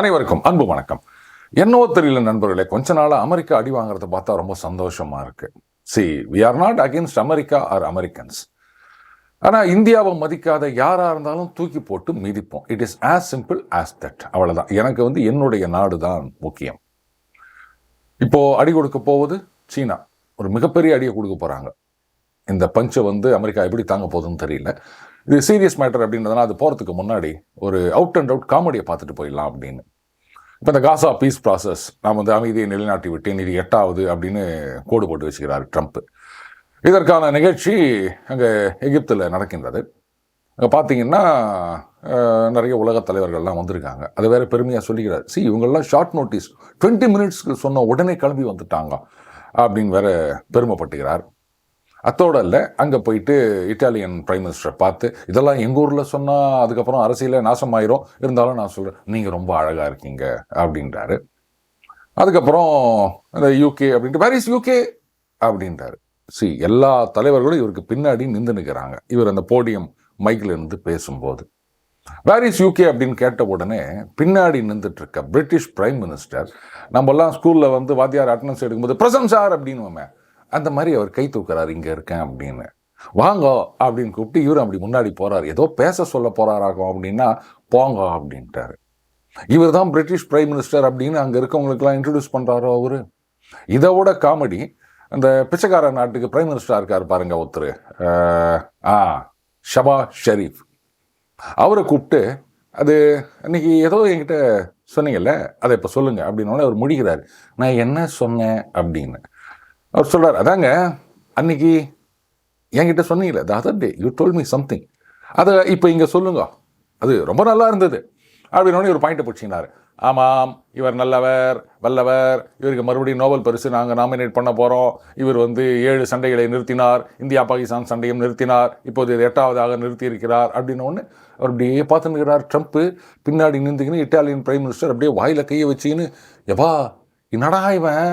அனைவருக்கும் அன்பு வணக்கம். என்னவோ தெரியல நண்பர்களே கொஞ்ச நாளா அமெரிக்கா அடி வாங்குறத பார்த்தா ரொம்ப சந்தோஷமா இருக்கு. See we are not against America or Americans ஆனால் இந்தியாவை மதிக்காத யாராக இருந்தாலும் தூக்கி போட்டு மிதிப்போம். It is as simple as that அவ்வளோதான் எனக்கு வந்து என்னுடைய நாடு தான் முக்கியம். இப்போ அடி கொடுக்க போவது சீனா. ஒரு மிகப்பெரிய அடியை கொடுக்க போறாங்க. இந்த பஞ்சை வந்து அமெரிக்கா எப்படி தாங்க போகுதுன்னு தெரியல. இது சீரியஸ் மேட்டர் அப்படின்றதுனா அது போகிறதுக்கு முன்னாடி ஒரு அவுட் அண்ட் அவுட் காமெடியை பார்த்துட்டு போயிடலாம் அப்படின்னு. இப்போ இந்த காசா பீஸ் ப்ராசஸ் நாம் வந்து அமைதியை நிலைநாட்டி விட்டேன் இது எட்டாவது அப்படின்னு கோடு போட்டு வச்சுக்கிறார் ட்ரம்ப் இதற்கான நிகழ்ச்சி அங்கே எகிப்தில் நடக்கின்றது. அங்கே பார்த்தீங்கன்னா நிறைய உலகத் தலைவர்கள்லாம் வந்திருக்காங்க. அது வேறு பெருமையாக சொல்லிக்கிறார். சி இவங்கெல்லாம் ஷார்ட் நோட்டீஸ் டுவெண்ட்டி மினிட்ஸ்க்கு சொன்ன உடனே கிளம்பி வந்துட்டாங்க அப்படின்னு வேற பெருமைப்பட்டுகிறார். அத்தோட இல்லை அங்கே போயிட்டு இட்டாலியன் பிரைம் மினிஸ்டரை பார்த்து இதெல்லாம் எங்கள் ஊரில் சொன்னால் அதுக்கப்புறம் அரசியலே நாசமாயிரும். இருந்தாலும் நான் சொல்கிறேன் நீங்கள் ரொம்ப அழகாக இருக்கீங்க அப்படின்றாரு. அதுக்கப்புறம் இந்த யூகே அப்படின்ட்டு வேர் இஸ் யூகே அப்படின்றாரு. சி எல்லா தலைவர்களும் இவருக்கு பின்னாடி நின்று நிற்கிறாங்க இவர் அந்த போடியம் மைக்கில் இருந்து பேசும்போது. வேர் இஸ் யூகே அப்படின்னு கேட்ட உடனே பின்னாடி நின்றுட்டு இருக்க பிரிட்டிஷ் பிரைம் மினிஸ்டர் நம்மலாம் ஸ்கூலில் வந்து வாத்தியார் அட்டனன்ஸ் எடுக்கும்போது பிரசன் சார் அப்படின்னு அந்த மாதிரி அவர் கை தூக்குறாரு இங்கே இருக்கேன் அப்படின்னு. வாங்க அப்படின்னு கூப்பிட்டு இவர் அப்படி முன்னாடி போகிறார் ஏதோ பேச சொல்ல போகிறாராகும் அப்படின்னா போங்க அப்படின்ட்டாரு. இவர் தான் பிரிட்டிஷ் பிரைம் மினிஸ்டர் அப்படின்னு அங்கே இருக்கவங்களுக்கெல்லாம் இன்ட்ரடியூஸ் பண்ணுறாரோ அவர். இதை விட காமெடி அந்த பிச்சைக்கார நாட்டுக்கு பிரைம் மினிஸ்டராக இருக்கார் பாருங்க ஒருத்தர். ஆ ஷபா ஷெரீஃப் அவரை கூப்பிட்டு அது இன்னைக்கு ஏதோ என்கிட்ட சொன்னீங்கல்ல அதை இப்போ சொல்லுங்கள் அப்படின்னு அவர் முடிகிறார் நான் என்ன சொன்னேன்? அப்படின்னு. அவர் சொல்கிறார் அதாங்க அன்னைக்கு என்கிட்ட சொன்னீங்களே the other day you told me something அதை இப்போ இங்கே சொல்லுங்க. அது ரொம்ப நல்லா இருந்தது. அப்படின்னு ஒரு பாயிண்ட்டை பிடிச்சினார் ஆமாம் இவர் நல்லவர் வல்லவர். இவருக்கு மறுபடியும் நோபல் பரிசு நாங்கள் நாமினேட் பண்ண போகிறோம் இவர் வந்து ஏழு சண்டைகளை நிறுத்தினார். இந்தியா பாகிஸ்தான் சண்டையும் நிறுத்தினார். இப்போது இது எட்டாவதாக நிறுத்தி இருக்கிறார் அப்படின்னு ஒன்று அவர் அப்படியே பார்த்துன்னுக்கிறார். ட்ரம்ப்பு பின்னாடி நின்றுக்கின்னு இட்டாலியன் பிரைம் மினிஸ்டர் அப்படியே வாயில் கையை வச்சுக்கின்னு எவா என்னடா இவன்?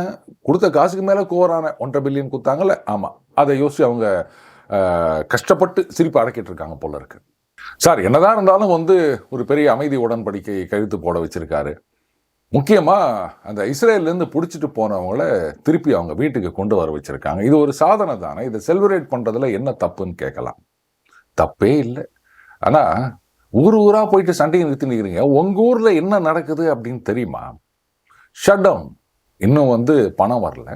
கொடுத்த காசுக்கு மேலே கோரான ஒன்றரை பில்லியன் கொடுத்தாங்கல்ல? ஆமாம் அதை யோசிச்சு அவங்க கஷ்டப்பட்டு சிரிப்பு அடக்கிட்டு இருக்காங்க போல இருக்கு. சார் என்னதான் இருந்தாலும் வந்து ஒரு பெரிய அமைதி உடன்படிக்கை கழுத்து போட வச்சிருக்காரு. முக்கியமாக அந்த இஸ்ரேல்லேருந்து பிடிச்சிட்டு போனவங்கள திருப்பி அவங்க வீட்டுக்கு கொண்டு வர வச்சுருக்காங்க. இது ஒரு சாதனை தானே? இதை செலிப்ரேட் பண்ணுறதுல என்ன தப்புன்னு கேட்கலாம். தப்பே இல்லை. ஆனால் ஊர் ஊராக போயிட்டு சண்டையை நிறுத்தி நிற்கிறீங்க உங்கள் ஊரில் என்ன நடக்குது அப்படின்னு தெரியுமா? ஷட் டவுன் இன்னும் வந்து பணம் வரல.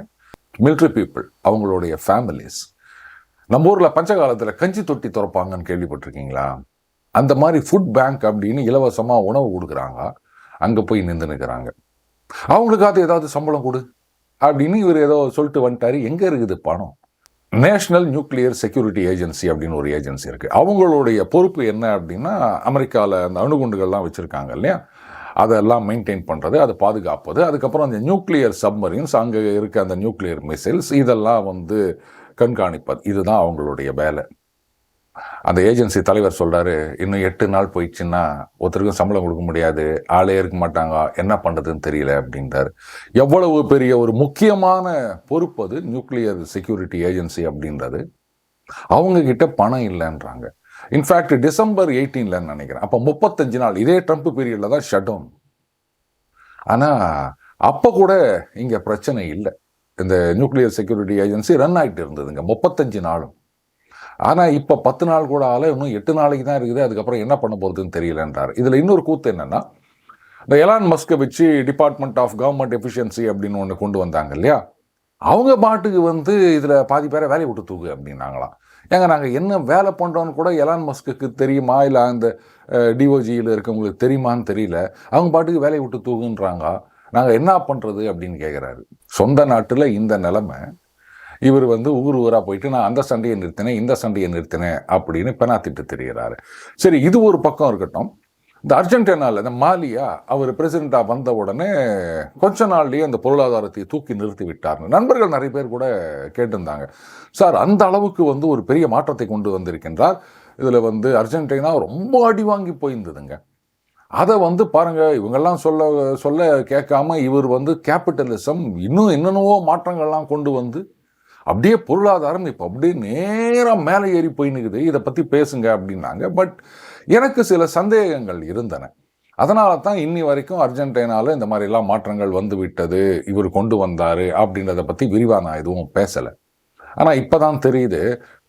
மிலிட்ரி பீப்புள் அவங்களுடைய ஃபேமிலிஸ் நம்ம ஊரில் பஞ்ச காலத்தில் கஞ்சி தொட்டி திறப்பாங்கன்னு கேள்விப்பட்டிருக்கீங்களா? அந்த மாதிரி ஃபுட் பேங்க் அப்படின்னு இலவசமாக உணவு கொடுக்குறாங்க. அங்கே போய் நின்று நிற்கிறாங்க அவங்களுக்காவது ஏதாவது சம்பளம் கொடு அப்படின்னு இவர் ஏதோ சொல்லிட்டு வந்துட்டாரு. எங்கே இருக்குது பணம்? நேஷ்னல் நியூக்ளியர் செக்யூரிட்டி ஏஜென்சி அப்படின்னு ஒரு ஏஜென்சி இருக்குது அவங்களுடைய பொறுப்பு என்ன அப்படின்னா அமெரிக்காவில் அந்த அணுகுண்டுகள்லாம் வச்சுருக்காங்க இல்லையா? அதெல்லாம் மெயின்டைன் பண்ணுறது அதை பாதுகாப்பது. அதுக்கப்புறம் அந்த நியூக்ளியர் சப்மரின்ஸ் அங்கே இருக்க அந்த நியூக்ளியர் மிசைல்ஸ் இதெல்லாம் வந்து கண்காணிப்பது. இதுதான் அவங்களுடைய வேலை. அந்த ஏஜென்சி தலைவர் சொல்கிறாரு இன்னும் எட்டு நாள் போயிடுச்சுன்னா ஒருத்தருக்கும் சம்பளம் கொடுக்க முடியாது. ஆளே இருக்க மாட்டாங்க. என்ன பண்ணுறதுன்னு தெரியல அப்படின்றாரு. எவ்வளவு பெரிய ஒரு முக்கியமான பொறுப்பு அது நியூக்ளியர் செக்யூரிட்டி ஏஜென்சி அப்படின்றது. அவங்கக்கிட்ட பணம் இல்லைன்றாங்க. இன்ஃபேக்ட் டிசம்பர் எயிட்டீன்லன்னு நினைக்கிறேன். அப்போ முப்பத்தஞ்சு நாள் இதே ட்ரம்ப் பீரியடில் தான் ஷட் டவுன் ஆனால் அப்போ கூட இங்கே பிரச்சனை இல்லை. இந்த நியூக்ளியர் செக்யூரிட்டி ஏஜென்சி ரன் ஆகிட்டு இருந்ததுங்க முப்பத்தஞ்சு நாளும். ஆனால் இப்போ பத்து நாள் கூட ஆலை இன்னும் எட்டு நாளைக்கு தான் இருக்குது. அதுக்கப்புறம் என்ன பண்ண போகிறதுன்னு தெரியலன்றார். இதில் இன்னொரு கூத்து என்னென்னா இந்த எலான் மஸ்கை வச்சு டிபார்ட்மெண்ட் ஆஃப் கவர்மெண்ட் எஃபிஷியன்சி அப்படின்னு ஒன்று கொண்டு வந்தாங்க இல்லையா? அவங்க பாட்டுக்கு வந்து இதில் பாதி பேரை வேலையை விட்டு தூக்கு அப்படின்னாங்களாம். ஏங்க நாங்கள் என்ன வேலை பண்ணுறோன்னு கூட எலான் மஸ்க்கு தெரியுமா? இல்லை அந்த டிஓஜியில் இருக்கவங்களுக்கு தெரியுமான்னு தெரியல. அவங்க பாட்டுக்கு வேலையை விட்டு தூங்குன்றாங்க. நாங்கள் என்ன பண்ணுறது அப்படின்னு கேட்குறாரு சொந்த நாட்டில் இந்த நிலைமை. இவர் வந்து ஊர் ஊராக போயிட்டு நான் அந்த சண்டையை நிறுத்தினேன் இந்த சண்டையை நிறுத்தினேன் அப்படின்னு பெனாத்திட்டு தெரிகிறாரு சரி இது ஒரு பக்கம் இருக்கட்டும். இந்த அர்ஜென்டினாவில் இந்த மாலியா அவர் பிரசிடெண்ட்டாக வந்த உடனே கொஞ்ச நாள்லேயே அந்த பொருளாதாரத்தை தூக்கி நிறுத்தி விட்டார்னு. நண்பர்கள் நிறைய பேர் கூட கேட்டிருந்தாங்க. சார் அந்த அளவுக்கு வந்து ஒரு பெரிய மாற்றத்தை கொண்டு வந்திருக்கின்றார். இதில் வந்து அர்ஜென்டினா ரொம்ப அடி வாங்கி போயிருந்ததுங்க. அதை வந்து பாருங்கள் இவங்கெல்லாம் சொல்ல சொல்ல கேட்காம இவர் வந்து கேபிட்டலிசம் இன்னும் என்னென்னவோ மாற்றங்கள்லாம் கொண்டு வந்து அப்படியே பொருளாதாரம் இப்போ அப்படியே நேராக மேலே ஏறி போய் இதை பற்றி பேசுங்க அப்படின்னாங்க. பட் எனக்கு சில சந்தேகங்கள் இருந்தன. அதனால தான் இன்னி வரைக்கும் அர்ஜென்டினாவில் இந்த மாதிரிலாம் மாற்றங்கள் வந்து விட்டது இவர் கொண்டு வந்தார் அப்படின்றத பற்றி விரிவாக நான் எதுவும் பேசலை. ஆனால் இப்போ தான் தெரியுது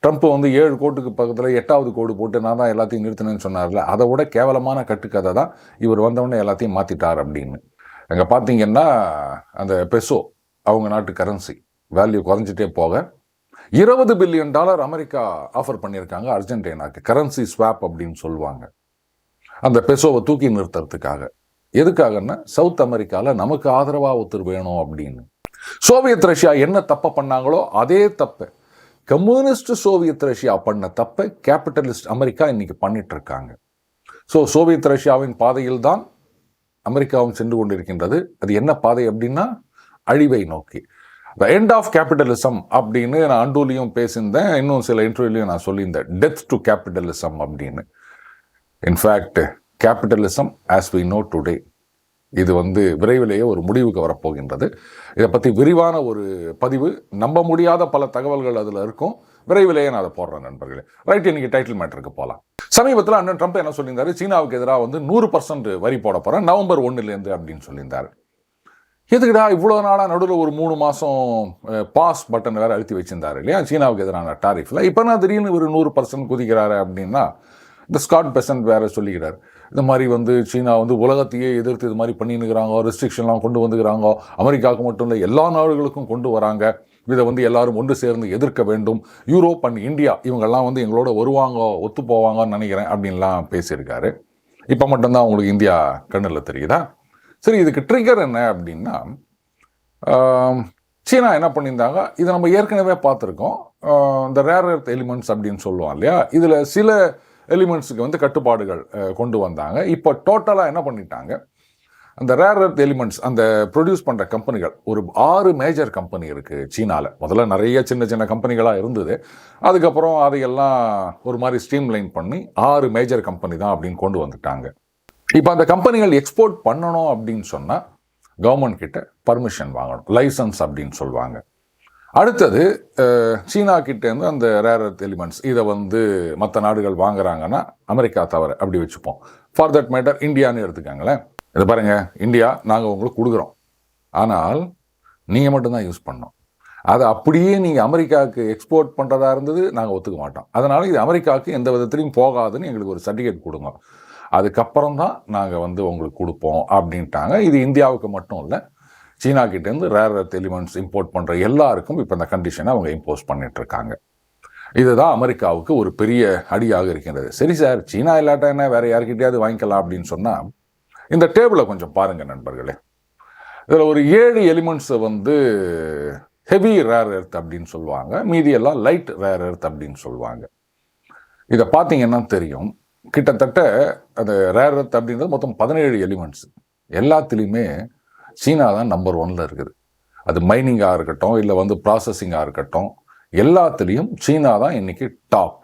ட்ரம்ப் வந்து ஏழு கோட்டுக்கு பக்கத்தில் எட்டாவது கோடு போட்டு நான் தான் எல்லாத்தையும் நிறுத்தினேன்னு சொன்னார்ல அதை விட கேவலமான கட்டுக்கதை தான் இவர் வந்தவொடனே எல்லாத்தையும் மாற்றிட்டார் அப்படின்னு. அங்கே பார்த்தீங்கன்னா அந்த பெசோ அவங்க நாட்டு கரன்சி வேல்யூ குறைஞ்சிட்டே போக இருபது பில்லியன் டாலர் அமெரிக்கா ஆஃபர் பண்ணியிருக்காங்க. அர்ஜென்டினாக்கு கரன்சி ஸ்வாப் அப்படின்னு சொல்லுவாங்க. அந்த பெசோவை தூக்கி நிறுத்துறதுக்காக. எதுக்காகன்னா சவுத் அமெரிக்காவில் நமக்கு ஆதரவாக ஒருத்தர் வேணும் அப்படின்னு. சோவியத் ரஷ்யா என்ன தப்பை பண்ணாங்களோ அதே தப்பை. கம்யூனிஸ்ட் சோவியத் ரஷ்யா பண்ண தப்பை கேபிட்டலிஸ்ட் அமெரிக்கா இன்னைக்கு பண்ணிட்டு இருக்காங்க ஸோ சோவியத் ரஷ்யாவின் பாதையில் தான் அமெரிக்காவும் சென்று கொண்டிருக்கின்றது. அது என்ன பாதை அப்படின்னா அழிவை நோக்கி. த எண்ட் ஆஃப் கேபிட்டலிசம் அப்படின்னு நான் அண்டூலையும் பேசியிருந்தேன். இன்னும் சில இன்டர்வியூலையும் நான் சொல்லியிருந்தேன். டெத் டு கேபிட்டலிசம் அப்படின்னு. In fact capitalism as we know today இது வந்து விரைவிலேயே ஒரு முடிவுக்கு வரப்போகின்றது. இதை பற்றி விரிவான ஒரு பதிவு நம்ப முடியாத பல தகவல்கள் அதில் இருக்கும். விரைவிலேயே நான் அதை போடுறேன் நண்பர்களே. ரைட் இன்னைக்கு டைட்டில் மேட்டருக்கு போகலாம் சமீபத்தில் அண்ணன் ட்ரம்ப் என்ன சொல்லியிருந்தாரு? சீனாவுக்கு எதிராக வந்து நூறு பர்சன்ட் வரி போட போகிறேன் நவம்பர் ஒன்றுலேருந்து அப்படின்னு சொல்லியிருந்தாரு. எதுக்குடா இவ்வளோ நாளாக நடுவில் ஒரு மூணு மாதம் பாஸ் பட்டன் வேறு அழுத்தி வச்சிருந்தாரு இல்லையா? சீனாவுக்கு எதிரான டாரிஃபில் இப்போ நான் திடீர்னு ஒரு நூறு பர்சன்ட் குதிக்கிறாரு அப்படின்னா இந்த ஸ்காட் பெசன்ட் வேறு சொல்லிக்கிறார். இந்த மாதிரி வந்து சீனா வந்து உலகத்தையே எதிர்த்து இது மாதிரி பண்ணினுக்கிறாங்க ரெஸ்ட்ரிக்ஷன்லாம் கொண்டு வந்துக்கிறாங்க. அமெரிக்காவுக்கு மட்டும் இல்லை எல்லா நாடுகளுக்கும் கொண்டு வராங்க. இதை வந்து எல்லாரும் ஒன்று சேர்ந்து எதிர்க்க வேண்டும். யூரோப் அண்ட் இந்தியா இவங்கெல்லாம் வந்து எங்களோட வருவாங்க ஒத்து போவாங்கன்னு நினைக்கிறேன் அப்படின்லாம் பேசியிருக்காரு. இப்போ மட்டும்தான் உங்களுக்கு இந்தியா கண்ணில் தெரியுதா? சரி இதுக்கு ட்ரிகர் என்ன அப்படின்னா சீனா என்ன பண்ணியிருந்தாங்க? இதை நம்ம ஏற்கனவே பார்த்துருக்கோம். இந்த ரேர் எர்த் எலிமெண்ட்ஸ் அப்படின்னு சொல்லுவோம் இல்லையா? இதில் சில எலிமெண்ட்ஸுக்கு வந்து கட்டுப்பாடுகள் கொண்டு வந்தாங்க. இப்போ டோட்டலாக என்ன பண்ணிட்டாங்க? அந்த ரேர் எர்த் எலிமெண்ட்ஸ் அந்த ப்ரொடியூஸ் பண்ணுற கம்பெனிகள் ஒரு ஆறு மேஜர் கம்பெனி இருக்குது சீனாவில் முதல்ல நிறைய சின்ன சின்ன கம்பெனிகளாக இருந்தது. அதுக்கப்புறம் அதையெல்லாம் ஒரு மாதிரி ஸ்ட்ரீம் லைன் பண்ணி ஆறு மேஜர் கம்பெனி தான் அப்படின்னு கொண்டு வந்துட்டாங்க. இப்போ அந்த கம்பெனிகள் எக்ஸ்போர்ட் பண்ணணும் அப்படின்னு சொன்னால் கவர்மெண்ட் கிட்ட பர்மிஷன் வாங்கணும் லைசன்ஸ் அப்படின்னு சொல்லுவாங்க. அடுத்தது சீனா கிட்டேருந்து அந்த ரேர் எர்த் எலிமெண்ட்ஸ் இதை வந்து மற்ற நாடுகள் வாங்குறாங்கன்னா அமெரிக்கா தவிர அப்படி வச்சுப்போம். ஃபார் தட் மேட்டர் இந்தியான்னு எடுத்துக்காங்களேன். இதை பாருங்கள் இந்தியா நாங்கள் உங்களுக்கு கொடுக்குறோம். ஆனால் நீங்கள் மட்டும்தான் யூஸ் பண்ணோம் அதை அப்படியே நீங்கள் அமெரிக்காவுக்கு எக்ஸ்போர்ட் பண்ணுறதா இருந்தது நாங்கள் ஒத்துக்க மாட்டோம். அதனால் இது அமெரிக்காவுக்கு எந்த விதத்திலையும் போகாதுன்னு எங்களுக்கு ஒரு சர்டிஃபிகேட் கொடுங்க. அதுக்கப்புறம் தான் நாங்கள் வந்து உங்களுக்கு கொடுப்போம் அப்படின்ட்டாங்க. இது இந்தியாவுக்கு மட்டும் இல்லை சீனாக்கிட்டேருந்து ரேர் எர்த் எலிமெண்ட்ஸ் இம்போர்ட் பண்ணுற எல்லாருக்கும் இப்போ இந்த கண்டிஷனை அவங்க இம்போஸ் பண்ணிகிட்ருக்காங்க இதுதான் அமெரிக்காவுக்கு ஒரு பெரிய அடியாக இருக்கின்றது. சரி சார் சீனா இல்லாட்டா என்ன? வேறு யார்கிட்டயாவது வாங்கிக்கலாம் அப்படின்னு சொன்னால் இந்த டேபிளை கொஞ்சம் பாருங்கள் நண்பர்களே. இதில் ஒரு ஏழு எலிமெண்ட்ஸை வந்து ஹெவி ரேர் எர்த் அப்படின்னு சொல்லுவாங்க. மீதியெல்லாம் லைட் ரேர் எர்த் அப்படின்னு சொல்லுவாங்க. இதை பார்த்தீங்கன்னா தெரியும். கிட்டத்தட்ட அந்த ரேர் எர்த் அப்படின்றது மொத்தம் பதினேழு எலிமெண்ட்ஸ் எல்லாத்துலேயுமே சீனா தான் நம்பர் ஒனில் இருக்குது. அது மைனிங்காக இருக்கட்டும் இல்லை வந்து ப்ராசஸிங்காக இருக்கட்டும் எல்லாத்துலேயும் சீனா தான் இன்றைக்கி டாப்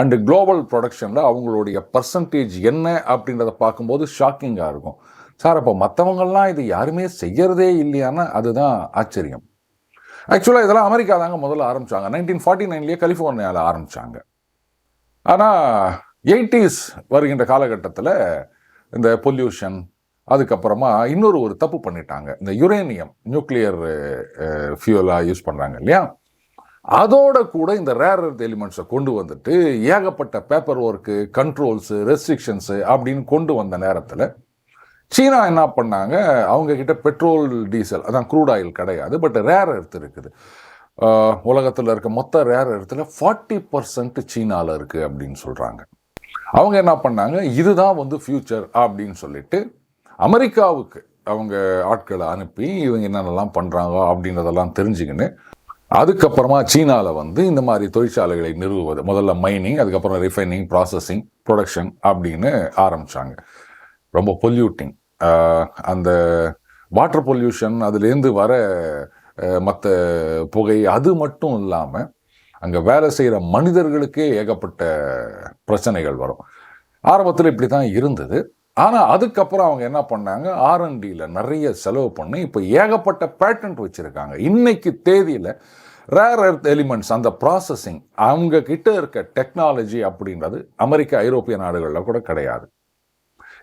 அண்டு குளோபல் ப்ரொடக்ஷனில் அவங்களுடைய பர்சன்டேஜ் என்ன அப்படின்றத பார்க்கும்போது ஷாக்கிங்காக இருக்கும். சார் அப்போ மற்றவங்கள்லாம் இது யாருமே செய்யறதே இல்லையான்னா அதுதான் ஆச்சரியம். ஆக்சுவலாக இதெல்லாம் அமெரிக்கா தாங்க முதல்ல ஆரம்பிச்சாங்க. நைன்டீன் ஃபார்ட்டி நைன்லேயே கலிஃபோர்னியாவில் ஆரம்பித்தாங்க ஆனால் எயிட்டிஸ் வருகின்ற காலகட்டத்தில் இந்த பொல்யூஷன் அதுக்கப்புறமா இன்னொரு ஒரு தப்பு பண்ணிட்டாங்க. இந்த யுரேனியம் நியூக்ளியர் ஃபியூலாக யூஸ் பண்ணுறாங்க இல்லையா? அதோட கூட இந்த ரேர் எலிமெண்ட்ஸை கொண்டு வந்துட்டு ஏகப்பட்ட பேப்பர் ஒர்க்கு கண்ட்ரோல்ஸு ரெஸ்ட்ரிக்ஷன்ஸு அப்படின்னு கொண்டு வந்த நேரத்தில் சீனா என்ன பண்ணாங்க? அவங்கக்கிட்ட பெட்ரோல் டீசல் அதான் க்ரூட் ஆயில் கிடையாது பட் ரேர் எர்த் இருக்குது. உலகத்தில் இருக்க மொத்த ரேர் எர்த்தில் ஃபார்ட்டி பர்சன்ட் சீனாவில் இருக்குது அப்படின்னு சொல்கிறாங்க அவங்க என்ன பண்ணாங்க? இதுதான் வந்து ஃப்யூச்சர் அப்படின்னு சொல்லிட்டு அமெரிக்காவுக்கு அவங்க ஆட்களை அனுப்பி இவங்க என்னென்னலாம் பண்ணுறாங்க அப்படின்றதெல்லாம் தெரிஞ்சுக்கின்னு அதுக்கப்புறமா சீனாவில் வந்து இந்த மாதிரி தொழிற்சாலைகளை நிறுவுவது முதல்ல மைனிங் அதுக்கப்புறம் ரிஃபைனிங் ப்ராசஸிங் ப்ரொடக்ஷன் அப்படின்னு ஆரம்பித்தாங்க ரொம்ப பொல்யூட்டிங் அந்த வாட்டர் பொல்யூஷன் அதுலேருந்து வர மற்ற புகை அது மட்டும் இல்லாமல் அங்கே வேலை செய்கிற மனிதர்களுக்கே ஏகப்பட்ட பிரச்சனைகள் வரும். ஆரம்பத்தில் இப்படி தான் இருந்தது. ஆனால் அதுக்கப்புறம் அவங்க என்ன பண்ணாங்க? ஆர்என்டியில் நிறைய செலவு பண்ணி இப்போ ஏகப்பட்ட பேட்டன்ட் வச்சுருக்காங்க. இன்னைக்கு தேதியில் ரேர் எர்த் எலிமெண்ட்ஸ் அந்த ப்ராசஸிங் அவங்க கிட்ட இருக்க டெக்னாலஜி அப்படின்றது அமெரிக்க ஐரோப்பிய நாடுகளில் கூட கிடையாது.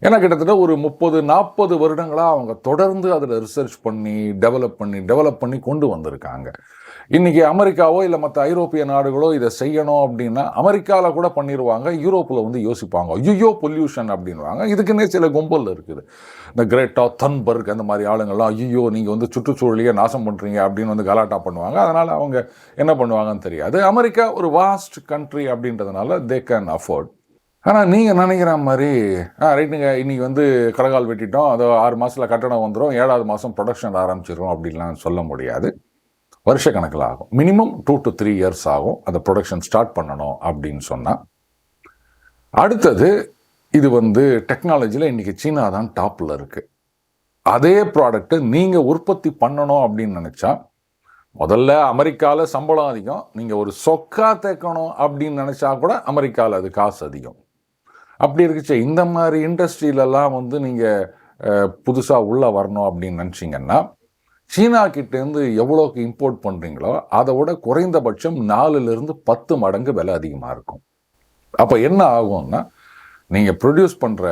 ஏன்னா கிட்டத்தட்ட ஒரு முப்பது நாற்பது வருடங்களாக அவங்க தொடர்ந்து அதில் ரிசர்ச் பண்ணி டெவலப் பண்ணி டெவலப் பண்ணி கொண்டு வந்திருக்காங்க. இன்றைக்கி அமெரிக்காவோ இல்லை மற்ற ஐரோப்பிய நாடுகளோ இதை செய்யணும் அப்படின்னா அமெரிக்காவில் கூட பண்ணிடுவாங்க யூரோப்பில் வந்து யோசிப்பாங்க. ஐயோ பொல்யூஷன் அப்படின்வாங்க இதுக்குன்னே சில கும்பல் இருக்குது. இந்த கிரேட்டா தன்பர்க் அந்த மாதிரி ஆளுங்கள்லாம் ஐயோ நீங்கள் வந்து சுற்றுச்சூழலையே நாசம் பண்ணுறீங்க அப்படின்னு வந்து கலாட்டா பண்ணுவாங்க. அதனால் அவங்க என்ன பண்ணுவாங்கன்னு தெரியாது. அமெரிக்கா ஒரு வாஸ்ட் கண்ட்ரி அப்படின்றதுனால தே கேன் அஃபோர்ட் ஆனால் நீங்கள் நினைக்கிற மாதிரி ஆ ரைட்டுங்க இன்றைக்கி வந்து கடகால் வெட்டிட்டோம். அது ஆறு மாதத்தில் கட்டணம் வந்துடும் ஏழாவது மாதம் ப்ரொடக்ஷன் ஆரம்பிச்சிடும் அப்படின்லாம் சொல்ல முடியாது. வருஷ கணக்கில் ஆகும் minimum two to three years ஆகும். அந்த ப்ரொடக்ஷன் ஸ்டார்ட் பண்ணணும் அப்படின்னு சொன்னால் அடுத்தது இது வந்து டெக்னாலஜியில் இன்றைக்கி சீனா தான் டாப்பில் இருக்குது அதே ப்ராடக்ட்டு நீங்கள் உற்பத்தி பண்ணணும் அப்படின்னு நினச்சா முதல்ல அமெரிக்காவில் சம்பளம் அதிகம். நீங்கள் ஒரு சொக்கா தேக்கணும் அப்படின்னு நினச்சா கூட அமெரிக்காவில் அது காசு அதிகம். அப்படி இருக்குச்சு இந்த மாதிரி இண்டஸ்ட்ரியிலலாம் வந்து நீங்கள் புதுசாக உள்ளே வரணும் அப்படின்னு நினச்சிங்கன்னா சீனா கிட்டேருந்து எவ்வளோக்கு இம்போர்ட் பண்ணுறீங்களோ அதை விட குறைந்தபட்சம் நாலுலேருந்து பத்து மடங்கு விலை அதிகமாக இருக்கும். அப்போ என்ன ஆகும்னா நீங்கள் ப்ரொடியூஸ் பண்ணுற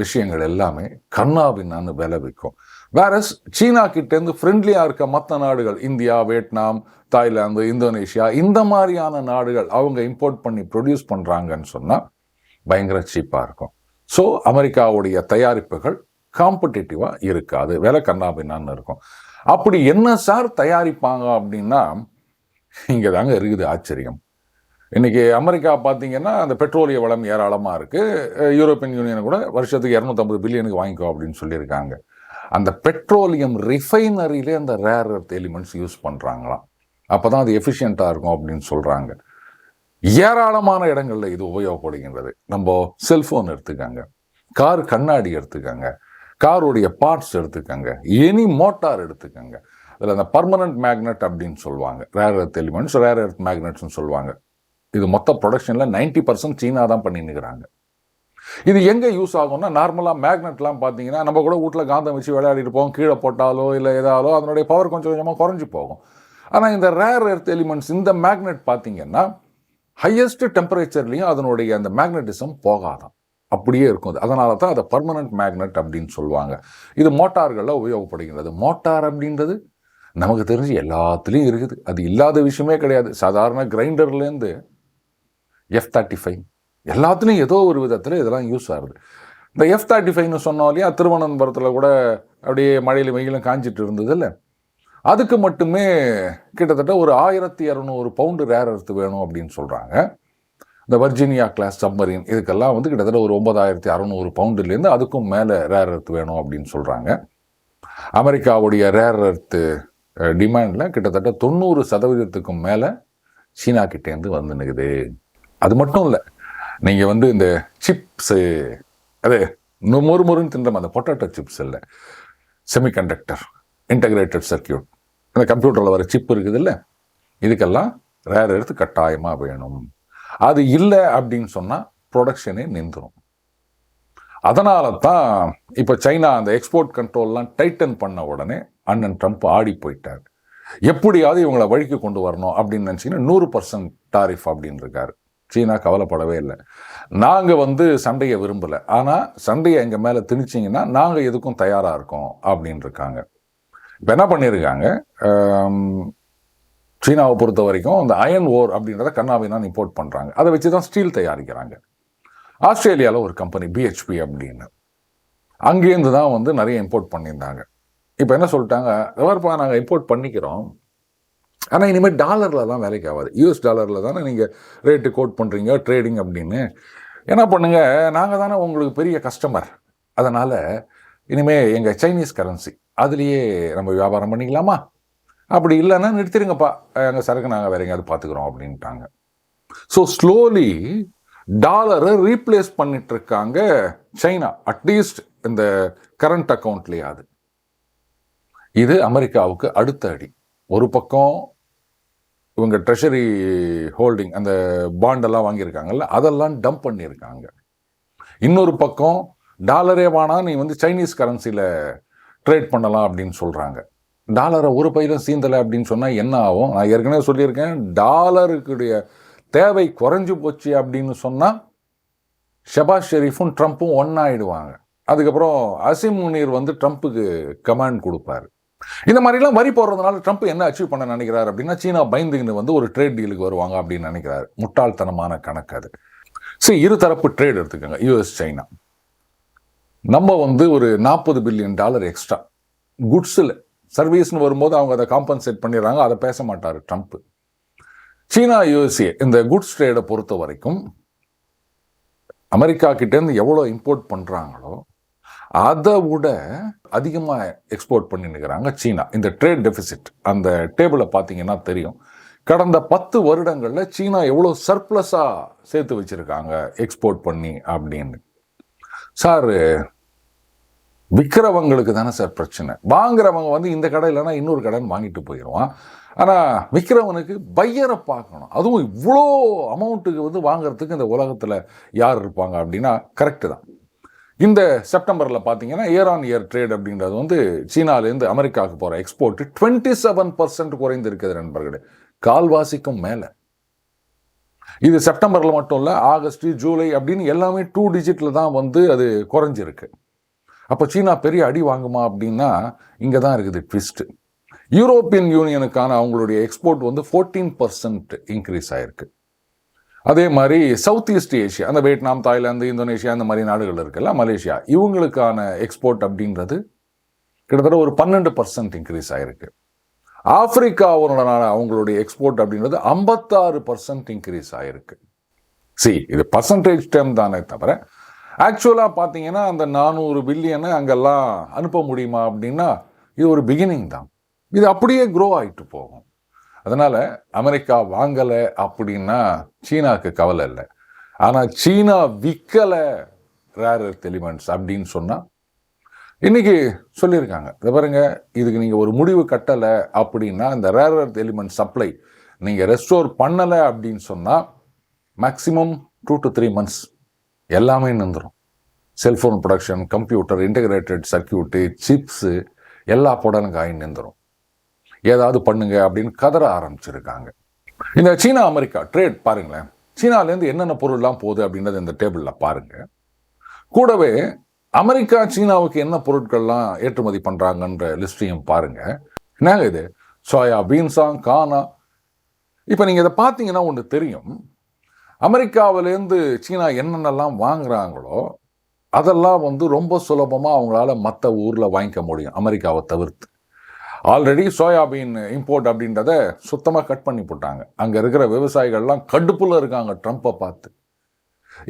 விஷயங்கள் எல்லாமே கண்ணாபின்னான்னு விலை விற்கும். வேறஸ் சீனா கிட்டேருந்து ஃப்ரெண்ட்லியாக இருக்க மற்ற நாடுகள் இந்தியா வியட்நாம் தாய்லாந்து இந்தோனேஷியா இந்த மாதிரியான நாடுகள் அவங்க இம்போர்ட் பண்ணி ப்ரொடியூஸ் பண்ணுறாங்கன்னு சொன்னால் பயங்கர சீப்பாக இருக்கும். ஸோ அமெரிக்காவுடைய தயாரிப்புகள் காம்படிட்டிவாக இருக்காது. விலை கண்ணாபின்னான்னு இருக்கும். அப்படி என்ன சார் தயாரிப்பாங்க அப்படின்னா இங்கே தாங்க இருக்குது ஆச்சரியம். இன்றைக்கி அமெரிக்கா பார்த்தீங்கன்னா அந்த பெட்ரோலிய வளம் ஏராளமாக இருக்குது யூரோப்பியன் யூனியன் கூட வருஷத்துக்கு இரநூத்தம்பது பில்லியனுக்கு வாங்கிக்கோ அப்படின்னு சொல்லியிருக்காங்க. அந்த பெட்ரோலியம் ரிஃபைனரியிலே அந்த ரேர் எர்த் எலிமெண்ட்ஸ் யூஸ் பண்ணுறாங்களாம் அப்போ தான் அது எஃபிஷியண்ட்டாக இருக்கும் அப்படின்னு சொல்கிறாங்க ஏராளமான இடங்களில் இது உபயோகப்படுகின்றது. நம்ம செல்ஃபோன் எடுத்துக்காங்க. கார் கண்ணாடி எடுத்துக்காங்க. காருடைய பார்ட்ஸ் எடுத்துக்கங்க. எனி மோட்டார் எடுத்துக்கங்க. அதில் அந்த பர்மனன்ட் மேக்னெட் அப்படின்னு சொல்லுவாங்க. Rare earth elements rare earth மேக்னெட்ஸ்னு சொல்லுவாங்க. இது மொத்த ப்ரொடக்ஷனில் நைன்ட்டி பர்சன்ட் சீனா தான் பண்ணின்னுக்கிறாங்க. இது எங்கே யூஸ் ஆகும்னா நார்மலாக மேக்னெட்லாம் பார்த்தீங்கன்னா நம்ம கூட வீட்டில் காந்தம் வச்சு விளையாடிட்டு போவோம். கீழே போட்டாலோ இல்லை ஏதாலோ அதனுடைய பவர் கொஞ்சம் கொஞ்சமாக குறைஞ்சி போகும். ஆனால் இந்த ரேர் எர்த் எலிமெண்ட்ஸ் இந்த மேக்னெட் பார்த்தீங்கன்னா ஹையஸ்ட் டெம்பரேச்சர்லேயும் அதனுடைய அந்த மேக்னட்டிசம் போகாதான் அப்படியே இருக்கும் அது. அதனால தான் அதை பர்மனன்ட் மேக்னெட் அப்படின்னு சொல்லுவாங்க. இது மோட்டார்களில் உபயோகப்படுகின்றது. மோட்டார் அப்படின்றது நமக்கு தெரிஞ்சு எல்லாத்துலேயும் இருக்குது. அது இல்லாத விஷயமே கிடையாது. சாதாரண கிரைண்டர்லேருந்து எஃப் தேர்ட்டி ஃபைவ் எல்லாத்துலேயும் ஏதோ ஒரு விதத்தில் இதெல்லாம் யூஸ் ஆகுது. இந்த எஃப் தேர்ட்டி ஃபைவ்னு சொன்னோம் இல்லையா? திருவனந்தபுரத்தில் கூட அப்படியே மழையில் வெயிலும் காஞ்சிட்டு இருந்தது இல்லை? அதுக்கு மட்டுமே கிட்டத்தட்ட ஒரு ஆயிரத்தி இரநூறு பவுண்டு ரேர் எர்த்து வேணும் அப்படின்னு சொல்கிறாங்க இந்த வர்ஜீனியா கிளாஸ் சம்மரின் இதுக்கெல்லாம் வந்து கிட்டத்தட்ட ஒரு ஒன்பதாயிரத்தி அறநூறு பவுண்டுலேருந்து அதுக்கும் மேலே ரேர் எர்த் வேணும் அப்படின்னு சொல்கிறாங்க அமெரிக்காவுடைய ரேர் எர்த்து டிமாண்டில் கிட்டத்தட்ட தொண்ணூறு சதவீதத்துக்கும் மேலே சீனா கிட்டேருந்து வந்துனுக்குது அது மட்டும் இல்லை நீங்கள் வந்து இந்த சிப்ஸு அது மொறு மொறுன்னு தின்ற அந்த பொட்டேட்டோ சிப்ஸ் இல்லை செமிகண்டக்டர் இன்டகிரேட்டட் சர்க்கியூட் இந்த கம்ப்யூட்டரில் வர சிப் இருக்குது இல்லை இதுக்கெல்லாம் ரேர் எடுத்து கட்டாயமாக வேணும். அது இல்லை அப்படின்னு சொன்னால் ப்ரொடக்ஷனே நின்றுடும் அதனால தான் இப்போ சைனா அந்த எக்ஸ்போர்ட் கண்ட்ரோல்லாம் டைட்டன் பண்ண உடனே அண்ணன் ட்ரம்ப் ஆடி போயிட்டார். எப்படியாவது இவங்களை வழிக்கு கொண்டு வரணும் அப்படின்னு நினச்சிங்கன்னா நூறு பர்சன்ட் டாரிஃப் அப்படின்னு இருக்காரு. சீனா கவலைப்படவே இல்லை. நாங்கள் வந்து சண்டையை விரும்பலை. ஆனால் சண்டையை எங்கள் மேலே திணிச்சிங்கன்னா நாங்கள் எதுக்கும் தயாராக இருக்கோம் அப்படின்னு இருக்காங்க. இப்போ என்ன பண்ணியிருக்காங்க சீனாவை பொறுத்த வரைக்கும் அந்த அயன் ஓர் அப்படின்றத கண்ணாபினான் இம்போர்ட் பண்ணுறாங்க அதை வச்சு தான் ஸ்டீல் தயாரிக்கிறாங்க. ஆஸ்திரேலியாவில் ஒரு கம்பெனி பிஹெச்பி அப்படின்னு. அங்கேருந்து தான் வந்து நிறைய இம்போர்ட் பண்ணியிருந்தாங்க. இப்போ என்ன சொல்லிட்டாங்க? எவர்ப்பா நாங்கள் இம்போர்ட் பண்ணிக்கிறோம். ஆனால் இனிமேல் டாலரில் தான் வேலைக்கு ஆகாது. யூஎஸ் டாலரில் தானே நீங்கள் ரேட்டு கோட் பண்ணுறீங்க ட்ரேடிங் அப்படின்னு. என்ன பண்ணுங்கள் நாங்கள் தானே உங்களுக்கு பெரிய கஸ்டமர் அதனால் இனிமேல் எங்கள் சைனீஸ் கரன்சி அதுலேயே நம்ம வியாபாரம் பண்ணிக்கலாமா? அப்படி இல்லைன்னா நிறுத்திடுங்கப்பா எங்கள் சரக்கு நாங்கள் வேற எங்கேயாவது பார்த்துக்குறோம் அப்படின்ட்டாங்க. ஸோ ஸ்லோலி டாலரை ரீப்ளேஸ் பண்ணிட்டு இருக்காங்க சைனா அட்லீஸ்ட் இந்த கரண்ட் அக்கௌண்ட்லேயாவது இது அமெரிக்காவுக்கு அடுத்த அடி. ஒரு பக்கம் இவங்க ட்ரெஷரி ஹோல்டிங் அந்த பாண்டெல்லாம் வாங்கியிருக்காங்கல்ல அதெல்லாம் டம்ப் பண்ணியிருக்காங்க. இன்னொரு பக்கம் டாலரே வேணா நீ வந்து சைனீஸ் கரன்சியில் ட்ரேட் பண்ணலாம் அப்படின்னு சொல்கிறாங்க டாலரை ஒரு பயிரும் சீந்தலை அப்படின்னு சொன்னால் என்ன ஆகும்? நான் ஏற்கனவே சொல்லியிருக்கேன் டாலருக்குடைய தேவை குறைஞ்சு போச்சு அப்படின்னு சொன்னால் ஷபாஸ் ஷெரீஃபும் ட்ரம்ப்பும் ஒன்றாயிடுவாங்க அதுக்கப்புறம் அசிம் முனீர் வந்து ட்ரம்ப்புக்கு கமாண்ட் கொடுப்பாரு. இந்த மாதிரிலாம் வரி போடுறதுனால ட்ரம்ப் என்ன அச்சீவ் பண்ண நினைக்கிறார் அப்படின்னா சீனா பயந்துகின்னு வந்து ஒரு ட்ரேட் டீலுக்கு வருவாங்க அப்படின்னு நினைக்கிறார். முட்டாள்தனமான கணக்கு அது. சரி இருதரப்பு ட்ரேட் எடுத்துக்கோங்க. யூஎஸ் சைனா நம்ம வந்து ஒரு நாற்பது பில்லியன் டாலர் எக்ஸ்ட்ரா குட்ஸில் சர்வீஸ்னு வரும்போது அவங்க அதை காம்பன்சேட் பண்ணிடுறாங்க. அதை பேச மாட்டார் ட்ரம்ப். சீனா யூஎஸ்ஏ இந்த குட்ஸ் ட்ரேடை பொறுத்த வரைக்கும் அமெரிக்கா கிட்டேருந்து எவ்வளோ இம்போர்ட் பண்ணுறாங்களோ அதை விட அதிகமாக எக்ஸ்போர்ட் பண்ணிருக்கிறாங்க சீனா. இந்த ட்ரேட் டெபிசிட் அந்த டேபிளை பார்த்தீங்கன்னா தெரியும். கடந்த பத்து வருடங்களில் சீனா எவ்வளோ சர்ப்ளஸாக சேர்த்து வச்சுருக்காங்க எக்ஸ்போர்ட் பண்ணி அப்படின்னு. சார் விற்கிறவங்களுக்கு தானே சார் பிரச்சனை. வாங்குறவங்க வந்து இந்த கடை இல்லைன்னா இன்னொரு கடைன்னு வாங்கிட்டு போயிடுவான். ஆனால் விற்கிறவனுக்கு பையரை பார்க்கணும். அதுவும் இவ்வளோ அமௌண்ட்டுக்கு வந்து வாங்குறதுக்கு இந்த உலகத்தில் யார் இருப்பாங்க அப்படின்னா கரெக்டு தான். இந்த செப்டம்பரில் பார்த்தீங்கன்னா இயர் ஆன் இயர் ட்ரேட் அப்படின்றது வந்து சீனாலேருந்து அமெரிக்காவுக்கு போகிற எக்ஸ்போர்ட் டுவெண்ட்டி செவன் பர்சன்ட் குறைந்திருக்கிறது நண்பர்களே. கால்வாசிக்கும் மேலே. இது செப்டம்பரில் மட்டும் இல்லை ஆகஸ்ட் ஜூலை அப்படின்னு எல்லாமே டூ டிஜிட்டில் தான் வந்து அது குறைஞ்சிருக்கு. அப்போ சீனா பெரிய அடி வாங்குமா அப்படின்னா இங்கே தான் இருக்குது ட்விஸ்ட்டு யூரோப்பியன் யூனியனுக்கான அவங்களுடைய எக்ஸ்போர்ட் வந்து ஃபோர்டீன் பர்சன்ட் இன்க்ரீஸ் ஆயிருக்கு. அதே மாதிரி சவுத் ஈஸ்ட் ஏஷியா அந்த வியட்நாம் தாய்லாந்து இந்தோனேஷியா அந்த மாதிரி நாடுகள் இருக்குல்ல மலேசியா இவங்களுக்கான எக்ஸ்போர்ட் அப்படின்றது கிட்டத்தட்ட ஒரு பன்னெண்டு பர்சன்ட் இன்க்ரீஸ் ஆயிருக்கு. ஆப்பிரிக்காவுடனான அவங்களுடைய எக்ஸ்போர்ட் அப்படின்றது ஐம்பத்தாறு பர்சன்ட் இன்க்ரீஸ் ஆயிருக்கு. சி இது பர்சன்டேஜ் டேம் தானே தவிர ஆக்சுவலாக பார்த்தீங்கன்னா அந்த நானூறு பில்லியனை அங்கெல்லாம் அனுப்ப முடியுமா அப்படின்னா இது ஒரு பிகினிங் தான். இது அப்படியே க்ரோ ஆகிட்டு போகும். அதனால் அமெரிக்கா வாங்கலை அப்படின்னா சீனாவுக்கு கவலை இல்லை. ஆனால் சீனா விற்கலை ரேர் எர்த் எலிமெண்ட்ஸ் அப்படின்னு சொன்னால் இன்றைக்கி சொல்லியிருக்காங்க. இதை பாருங்கள் இதுக்கு நீங்கள் ஒரு முடிவு கட்டலை அப்படின்னா இந்த ரேர் எர்த் எலிமெண்ட் சப்ளை நீங்கள் ரெஸ்டோர் பண்ணலை அப்படின்னு சொன்னால் maximum two to three months எல்லாமே நின்றுடும் cellphone production computer integrated circuit chips எல்லா புடலும் ஆகி நின்றுடும் ஏதாவது பண்ணுங்க அப்படின்னு கதற ஆரம்பிச்சிருக்காங்க. இந்த சீனா அமெரிக்கா ட்ரேட் பாருங்களேன். சீனாலேருந்து என்னென்ன பொருள்லாம் போகுது அப்படின்றத இந்த டேபிளில் பாருங்கள் கூடவே அமெரிக்கா சீனாவுக்கு என்ன பொருட்கள்லாம் ஏற்றுமதி பண்ணுறாங்கன்ற லிஸ்ட்டையும் பாருங்கள் என்னங்க இது? சோயா பீன்ஸா கானா? இப்போ நீங்கள் இதை பார்த்தீங்கன்னா ஒன்று தெரியும். அமெரிக்காவிலேருந்து சீனா என்னென்னலாம் வாங்குறாங்களோ அதெல்லாம் வந்து ரொம்ப சுலபமாக அவங்களால மற்ற ஊரில் வாங்கிக்க முடியும் அமெரிக்காவை தவிர்த்து. ஆல்ரெடி சோயாபீன் இம்போர்ட் அப்படின்றத சுத்தமாக கட் பண்ணி போட்டாங்க. அங்கே இருக்கிற விவசாயிகள்லாம் கடுப்பில் இருக்காங்க ட்ரம்ப்பை பார்த்து.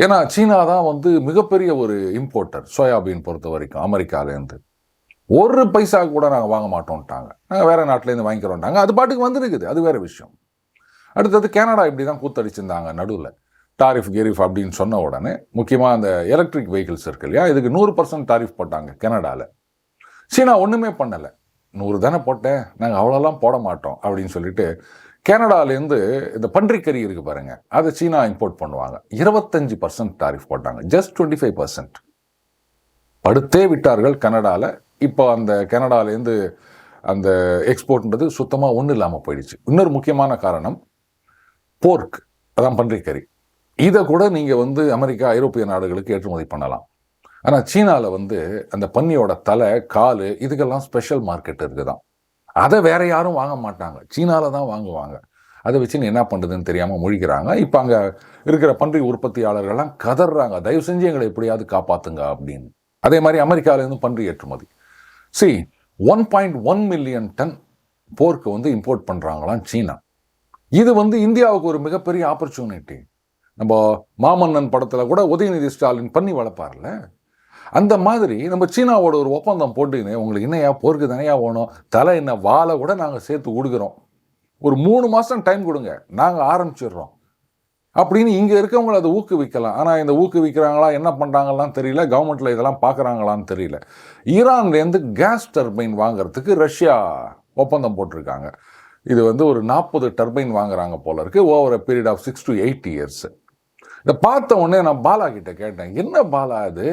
ஏன்னா சீனா தான் வந்து மிகப்பெரிய ஒரு இம்போர்ட்டர் சோயாபீன் பொறுத்த வரைக்கும் அமெரிக்காலேருந்து. ஒரு பைசா கூட நாங்கள் வாங்க மாட்டோம்ட்டாங்க. நாங்கள் வேறு நாட்டிலேருந்து வாங்கிக்கிறோம்ட்டாங்க. அது பாட்டுக்கு வந்துருக்குது. அது வேறு விஷயம். அடுத்தது கனடா இப்படி தான் கூத்தடிச்சிருந்தாங்க நடுவில். டாரிஃப் கெரிஃப் அப்படின்னு சொன்ன உடனே முக்கியமாக அந்த எலக்ட்ரிக் வெஹிக்கிள்ஸ் இருக்கு இல்லையா இதுக்கு நூறு பர்சன்ட் டாரிஃப் போட்டாங்க கனடாவில் சீனா ஒன்றுமே பண்ணலை. நூறு தானே போட்டேன் நாங்கள் அவ்வளோலாம் போட மாட்டோம் அப்படின்னு சொல்லிட்டு கனடாலேருந்து இந்த பன்றிக்கறி இருக்குது பாருங்கள் அதை சீனா இம்போர்ட் பண்ணுவாங்க. இருபத்தஞ்சி பர்சன்ட் டாரிஃப் போட்டாங்க ஜஸ்ட் டுவெண்ட்டி ஃபைவ் பர்சன்ட் படுத்தே விட்டார்கள் கனடாவில் இப்போ அந்த கனடாலேருந்து அந்த எக்ஸ்போர்ட்ன்றது சுத்தமாக ஒன்றும் இல்லாமல் போயிடுச்சு. இன்னொரு முக்கியமான காரணம் போர்க் அதான் பன்றிக்கறி இதை கூட நீங்கள் வந்து அமெரிக்கா ஐரோப்பிய நாடுகளுக்கு ஏற்றுமதி பண்ணலாம். ஆனால் சீனாவில் வந்து அந்த பன்னியோட தலை கால் இதுக்கெல்லாம் ஸ்பெஷல் மார்க்கெட் இருக்குதான். அதை வேற யாரும் வாங்க மாட்டாங்க. சீனாவில் தான் வாங்குவாங்க. அதை வச்சு என்ன பண்ணுறதுன்னு தெரியாமல் முழிக்கிறாங்க. இப்போ அங்கே இருக்கிற பன்றி உற்பத்தியாளர்கள்லாம் கதறாங்க தயவு செஞ்சு எங்களை எப்படியாவது காப்பாற்றுங்க அப்படின்னு. அதே மாதிரி அமெரிக்காவிலேருந்து பன்றி ஏற்றுமதி. C one point one million ton pork வந்து இம்போர்ட் பண்ணுறாங்களாம் சீனா. இது வந்து இந்தியாவுக்கு ஒரு மிகப்பெரிய ஆப்பர்ச்சுனிட்டி நம்ம மாமன்னன் படத்தில் கூட உதயநிதி ஸ்டாலின் பண்ணி வளர்ப்பார்ல. அந்த மாதிரி நம்ம சீனாவோட ஒரு ஒப்பந்தம் போட்டுக்கின்னு உங்களுக்கு என்னையா போருக்கு தானையா வேணும் தலை என்ன வாழை கூட நாங்கள் சேர்த்து கொடுக்குறோம் ஒரு மூணு மாதம் டைம் கொடுங்க நாங்கள் ஆரம்பிச்சிடுறோம். அப்படின்னு இங்கே இருக்கவங்களை அதை ஊக்குவிக்கலாம். ஆனால் இந்த ஊக்குவிக்கிறாங்களா என்ன பண்ணுறாங்கலாம் தெரியல கவர்மெண்ட்டில் இதெல்லாம் பார்க்குறாங்களான்னு தெரியல. ஈரான்லேருந்து கேஸ் டர்பைன் வாங்குறதுக்கு ரஷ்யா ஒப்பந்தம் போட்டிருக்காங்க. இது வந்து ஒரு நாற்பது டர்பைன் வாங்குறாங்க போல இருக்கு over a period of six to eight years இதை பார்த்த உடனே நான் பாலா கிட்ட கேட்டேன் என்ன பாலா இது?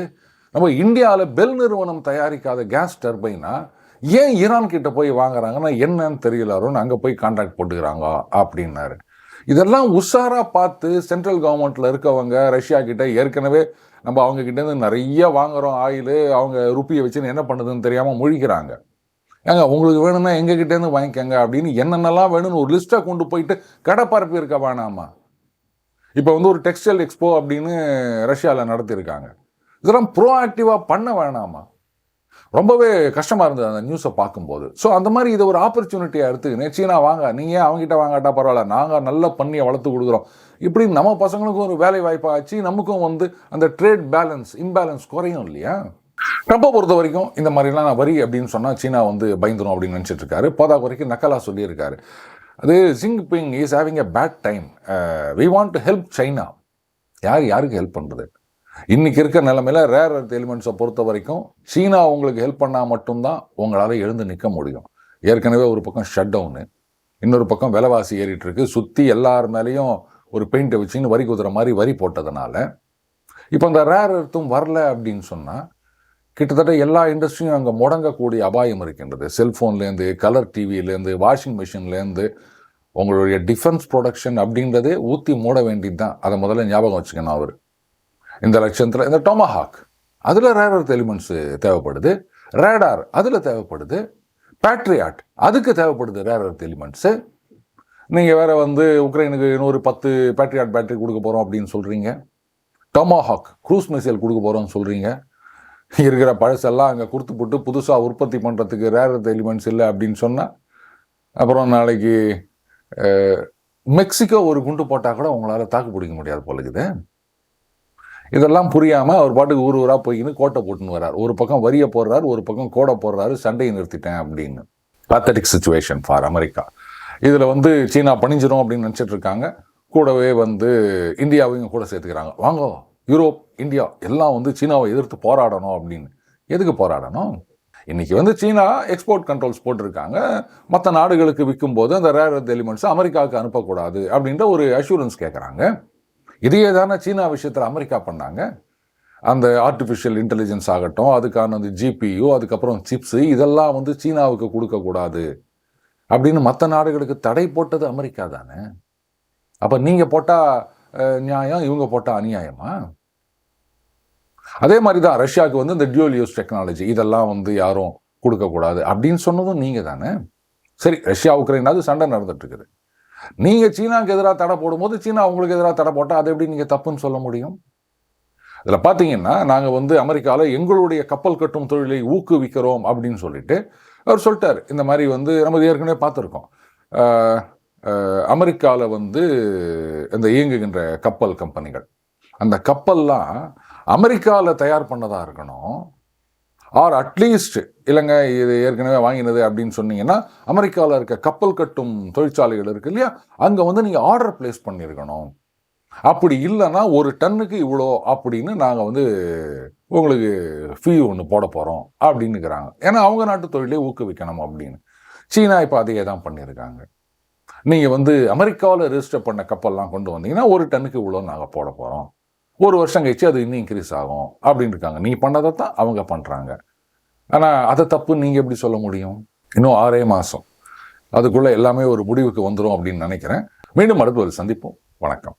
நம்ம இந்தியாவில் பெல் நிறுவனம் தயாரிக்காத கேஸ் டர்பைனா ஏன் ஈரான் கிட்ட போய் வாங்குறாங்கன்னா என்னன்னு தெரியல அருண் அங்கே போய் கான்ட்ராக்ட் போட்டுக்கிறாங்க அப்படின்னாரு. இதெல்லாம் உஷாராக பார்த்து சென்ட்ரல் கவர்மெண்ட்டில் இருக்கவங்க ரஷ்யா கிட்ட ஏற்கனவே நம்ம அவங்க கிட்டேருந்து நிறைய வாங்குகிறோம் ஆயில் அவங்க ருப்பியை வச்சுன்னு என்ன பண்ணுதுன்னு தெரியாமல் முழிக்கிறாங்க. ஏங்க உங்களுக்கு வேணும்னா எங்ககிட்டேருந்து வாங்கிக்கங்க அப்படின்னு என்னென்னலாம் வேணும்னு ஒரு லிஸ்ட்டை கொண்டு போயிட்டு கடை இருக்க வேணாமா? இப்போ வந்து ஒரு டெக்ஸ்டைல் எக்ஸ்போ அப்படின்னு ரஷ்யாவில் நடத்தியிருக்காங்க. இதெல்லாம் ப்ரோஆக்டிவாக பண்ண வேணாமா? ரொம்பவே கஷ்டமாக இருந்தது அந்த நியூஸை பார்க்கும்போது. ஸோ அந்த மாதிரி இதை ஒரு ஆப்பர்ச்சுனிட்டியாக எடுத்துக்கினே சீனா வாங்க நீங்கள் அவங்ககிட்ட வாங்காட்டா பரவாயில்ல நாங்கள் நல்ல பண்ணியை வளர்த்து கொடுக்குறோம். இப்படி நம்ம பசங்களுக்கும் ஒரு வேலை வாய்ப்பாச்சு நமக்கும் வந்து அந்த ட்ரேட் பேலன்ஸ் இம்பேலன்ஸ் குறையும் இல்லையா? ட்ரம்ப்பை பொறுத்த வரைக்கும் இந்த மாதிரிலாம் நான் வரி அப்படின்னு சொன்னால் சீனா வந்து பயந்துடும் அப்படின்னு நினச்சிட்டு இருக்காரு. போதா வரைக்கும் நக்கலாக சொல்லியிருக்காரு. அது Jinping is having a bad time we want to help China யார் யாருக்கு ஹெல்ப் பண்ணுறது இன்றைக்கி இருக்க நிலமையில் ரேர் அர்த் எலிமெண்ட்ஸை பொறுத்த வரைக்கும் சீனா உங்களுக்கு ஹெல்ப் பண்ணால் மட்டும்தான் உங்களால் எழுந்து நிற்க முடியும். ஏற்கனவே ஒரு பக்கம் ஷட் டவுனு இன்னொரு பக்கம் விலைவாசி ஏறிட்டு இருக்கு. சுற்றி எல்லார் மேலேயும் ஒரு பெயிண்ட்டை வச்சுன்னு வரி குதிர மாதிரி வரி போட்டதுனால இப்போ அந்த ரேர் அர்த்தும் வரல அப்படின்னு சொன்னால் கிட்டத்தட்ட எல்லா இண்டஸ்ட்ரியும் அங்கே முடங்கக்கூடிய அபாயம் இருக்கின்றது. செல்ஃபோன்லேருந்து கலர் டிவியிலேருந்து வாஷிங் மிஷின்லேருந்து உங்களுடைய டிஃபென்ஸ் ப்ரொடக்ஷன் அப்படின்றதே ஊற்றி மூட வேண்டியது தான் அதை முதல்ல ஞாபகம் வச்சுக்கணும் அவர். இந்த லட்சத்தில் இந்த டொமஹாக் அதில் ரேர் எலிமெண்ட்ஸு தேவைப்படுது. ரேடார் அதில் தேவைப்படுது. பேட்ரியாட் அதுக்கு தேவைப்படுது ரேர் எலிமெண்ட்ஸு நீங்கள் வேறு வந்து உக்ரைனுக்கு இன்னொரு பத்து பேட்ரியாட் பேட்டரி கொடுக்க போகிறோம் அப்படின்னு சொல்கிறீங்க டொமஹாக் க்ரூஸ் மிசைல் கொடுக்க போகிறோம்னு சொல்கிறீங்க இருக்கிற பழசெல்லாம் அங்கே கொடுத்து போட்டு புதுசாக உற்பத்தி பண்ணுறதுக்கு ரேர் எலிமெண்ட்ஸ் இல்லை அப்படின்னு சொன்னால் அப்புறம் நாளைக்கு மெக்சிகோ ஒரு குண்டு போட்டால் கூட உங்களால் தாக்கு பிடிக்க முடியாது போல இருக்குது இதெல்லாம் புரியாமல் அவர் பாட்டுக்கு ஊர் ஊராக போய்க்கின்னு கோட்டை போட்டுன்னு வர்றார். ஒரு பக்கம் வரியை போடுறாரு ஒரு பக்கம் கோடை போடுறாரு சண்டையை நிறுத்திட்டேன் அப்படின்னு. Pathetic சுச்சுவேஷன் ஃபார் அமெரிக்கா இதில் வந்து சீனா பணிஞ்சிரும் அப்படின்னு நினச்சிட்டு இருக்காங்க. கூடவே வந்து இந்தியாவையும் கூட சேர்த்துக்கிறாங்க. வாங்க. யூரோப் இந்தியா எல்லாம் வந்து சீனாவை எதிர்த்து போராடணும் அப்படின்னு. எதுக்கு போராடணும்? இன்றைக்கி வந்து சீனா எக்ஸ்போர்ட் கண்ட்ரோல்ஸ் போட்டிருக்காங்க. மற்ற நாடுகளுக்கு விற்கும்போது அந்த ரேர் எர்த் எலிமெண்ட்ஸ் அமெரிக்காவுக்கு அனுப்பக்கூடாது அப்படின்ற ஒரு அஷூரன்ஸ் கேட்குறாங்க இதையே தானே சீனா விஷயத்தில் அமெரிக்கா பண்ணாங்க. அந்த ஆர்டிஃபிஷியல் இன்டெலிஜென்ஸ் ஆகட்டும் அதுக்கான அந்த ஜிபியு அதுக்கப்புறம் சிப்ஸு இதெல்லாம் வந்து சீனாவுக்கு கொடுக்கக்கூடாது அப்படின்னு மற்ற நாடுகளுக்கு தடை போட்டது அமெரிக்கா தானே. அப்போ நீங்கள் போட்டால் நியாயம் இவங்க போட்டால் அநியாயமா? அதே மாதிரி தான் ரஷ்யாவுக்கு வந்து இந்த டியூல் யூஸ் டெக்னாலஜி இதெல்லாம் வந்து யாரும் கொடுக்கக்கூடாது அப்படின்னு சொன்னதும் நீங்கள் தானே? சரி ரஷ்யா உக்ரைனாவது சண்டை நடந்துட்டுருக்குது. நீங்கள் சீனாவுக்கு எதிராக தடை போடும்போது சீனா உங்களுக்கு எதிராக தடை போட்டால் அதை எப்படி நீங்கள் தப்புன்னு சொல்ல முடியும்? இதில் பார்த்தீங்கன்னா நாங்கள் வந்து அமெரிக்காவில் எங்களுடைய கப்பல் கட்டும் தொழிலை ஊக்குவிக்கிறோம் அப்படின்னு சொல்லிட்டு அவர் சொல்லிட்டார். இந்த மாதிரி வந்து நம்ம ஏற்கனவே பார்த்துருக்கோம். அமெரிக்காவில் வந்து இந்த இயங்குகின்ற கப்பல் கம்பெனிகள். அந்த கப்பல்லாம் அமெரிக்காவில் தயார் பண்ணதாக இருக்கணும் ஆர் அட்லீஸ்ட் இல்லைங்க இது ஏற்கனவே வாங்கினது அப்படின்னு சொன்னீங்கன்னா அமெரிக்காவில் இருக்க கப்பல் கட்டும் தொழிற்சாலைகள் இருக்கு இல்லையா அங்கே வந்து நீங்கள் ஆர்டர் பிளேஸ் பண்ணியிருக்கணும் அப்படி இல்லைன்னா ஒரு டன்னுக்கு இவ்வளோ அப்படின்னு நாங்கள் வந்து உங்களுக்கு ஃபீ ஒன்று போட போகிறோம் அப்படின்னுக்கிறாங்க. ஏன்னா அவங்க நாட்டு தொழிலே ஊக்குவிக்கணும் அப்படின்னு. சீனா இப்போ அதையே தான் பண்ணியிருக்காங்க நீங்கள் வந்து அமெரிக்காவில் ரெஜிஸ்டர் பண்ண கப்பல்லாம் கொண்டு வந்தீங்கன்னா ஒரு டன்னுக்கு இவ்வளோ நாங்கள் போட போகிறோம் ஒரு வருஷம் கழிச்சு அது இன்னும் இன்க்ரீஸ் ஆகும் அப்படின்னு இருக்காங்க. நீங்கள் பண்ணதை தான் அவங்க பண்ணுறாங்க ஆனால் அதை தப்பு நீங்கள் எப்படி சொல்ல முடியும்? இன்னும் ஆறே மாதம் அதுக்குள்ளே எல்லாமே ஒரு முடிவுக்கு வந்துடும் அப்படின்னு நினைக்கிறேன். மீண்டும் அடுத்து ஒரு சந்திப்போம். வணக்கம்.